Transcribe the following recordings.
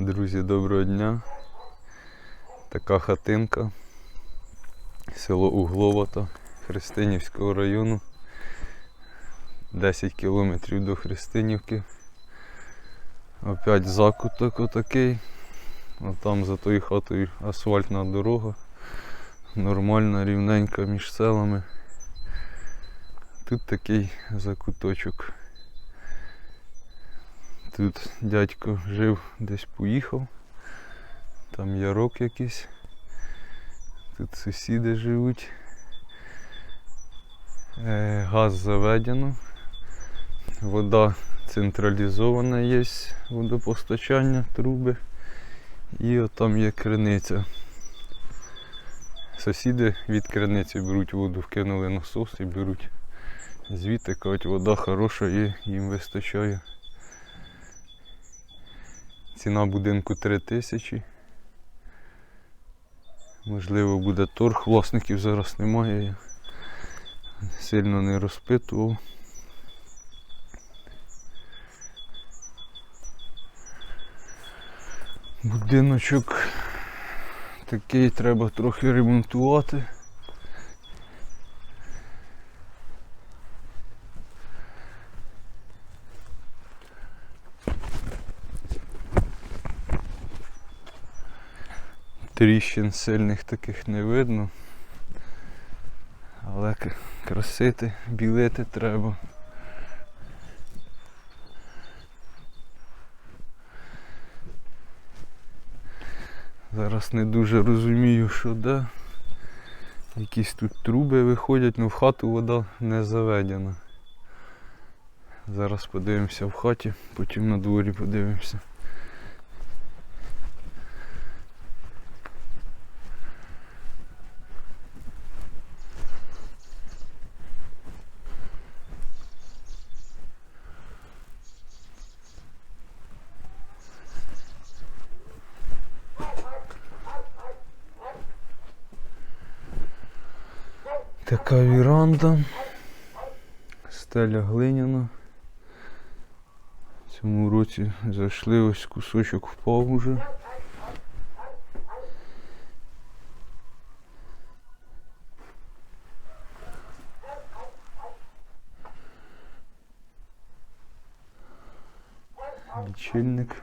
Друзі, доброго дня. Така хатинка. Село Угловата Христинівського району. 10 кілометрів до Христинівки. Опять закуток отакий. А там за тою хатою асфальтна дорога. Нормальна, рівненька між селами. Тут такий закуточок. Тут дядько жив, десь поїхав. Там ярок якийсь. Тут сусіди живуть. Е, газ заведено. Вода централізована є, водопостачання, труби. І от там є криниця. Сусіди від криниці беруть воду, вкинули насос і беруть. Звідти кажуть, вода хороша і їм вистачає. Ціна будинку 3 тисячі. Можливо, буде торг, власників зараз немає. Я сильно не розпитував. Будиночок такий треба трохи ремонтувати. Тріщин сильних таких не видно. Але красити, білити треба. Зараз не дуже розумію, що де. Якісь тут труби виходять, але в хату вода не заведена. Зараз подивимося в хаті, потім на дворі подивимося. Така віранда. Стеля глиняна. В цьому році зайшли ось кусочок впав уже. Лічильник.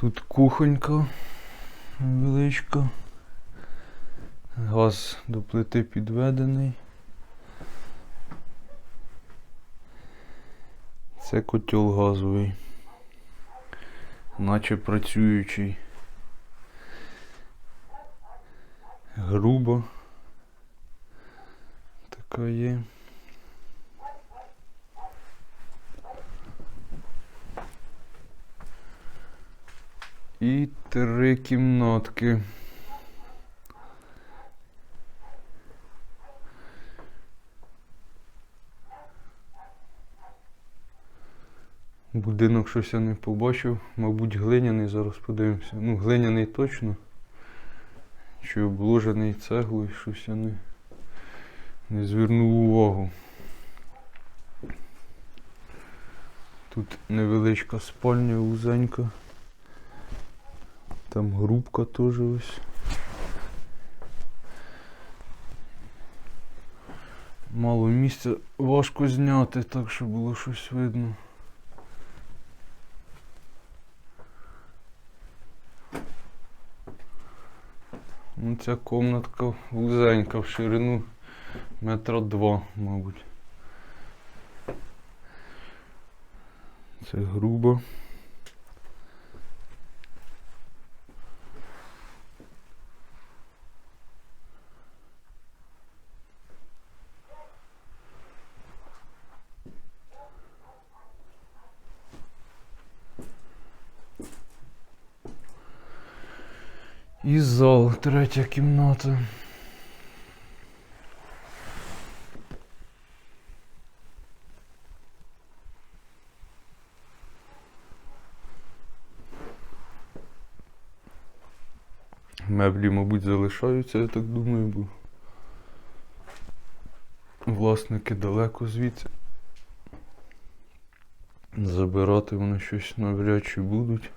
Тут кухонька невеличка. Газ до плити підведений. Це котел газовий. Наче працюючий. Грубо. Така є. І три кімнатки. Будинок щось я не побачив, мабуть, глиняний, зараз подивимося. Ну, глиняний точно. Чи обложений цеглою, щось я не, не звернув увагу. Тут невеличка спальня вузенька. Там грубка теж ось. Мало місця важко зняти, так щоб було щось видно. Ну, ця комнатка вузенька в ширину метра два, мабуть. Це грубо. І зал, третя кімната. Меблі, мабуть, залишаються, я так думаю, бо власники далеко звідси. Забирати вони щось навряд чи будуть.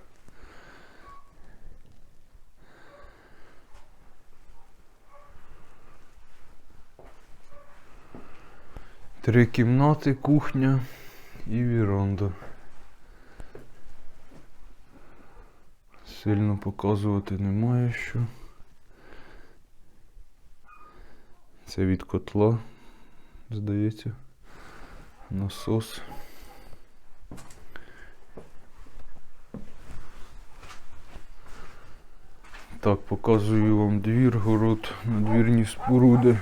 Три кімнати, кухня і віранда. Сильно показувати немає що. Це від котла, здається. Насос. Так, показую вам двір, город, надвірні споруди.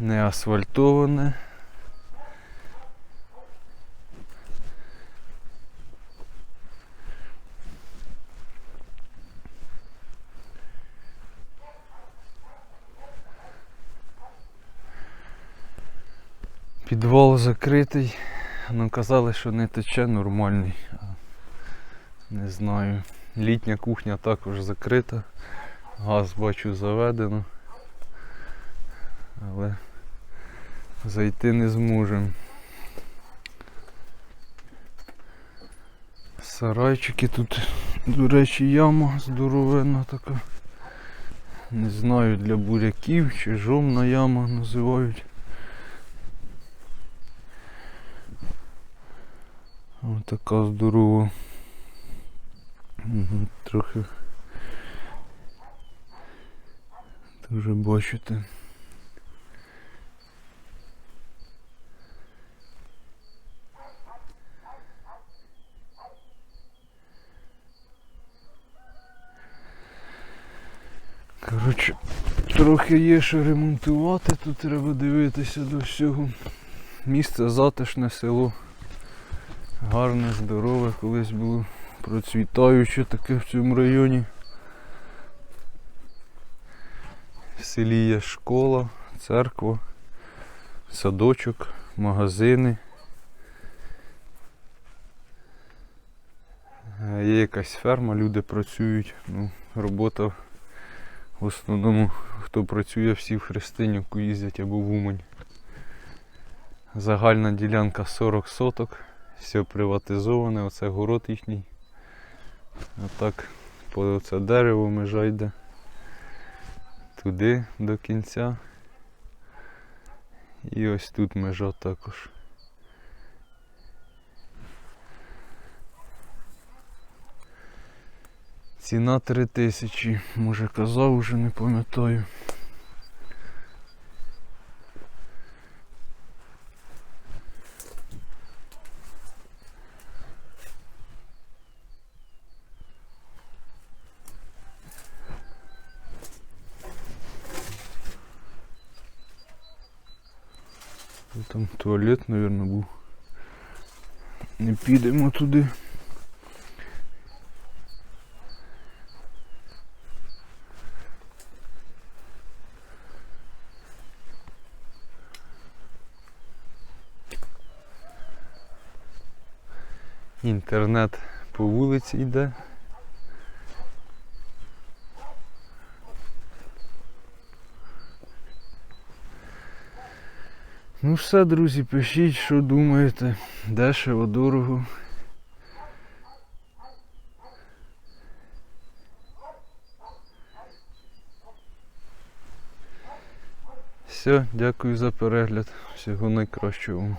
Не асфальтоване. Підвал закритий. Ну казали, що не тече нормальний. Не знаю. Літня кухня також закрита. Газ бачу заведено. Але зайти не зможемо. Сарайчики тут, до речі, яма здоровенна така. Не знаю для буряків чи жомна яма називають. Ось така здорова. Трохи дуже бачите. Трохи є що ремонтувати, тут треба дивитися до всього. Місце затишне село. Гарне, здорове, колись було процвітаюче таке в цьому районі. В селі є школа, церква, садочок, магазини. Е, Є якась ферма, люди працюють. Ну, робота в основному, хто працює, всі в Христинівку їздять або в Умань. Загальна ділянка 40 соток, все приватизоване, оце город їхній. А так по це дерево межа йде туди до кінця. І ось тут межа також. Ціна 3 тисячі, може казав, уже не пам'ятаю. Там туалет, мабуть, був. Не підемо туди. Інтернет по вулиці йде. Ну все, друзі, пишіть, що думаєте. Дешево, дорого. Все, дякую за перегляд. Всього найкращого.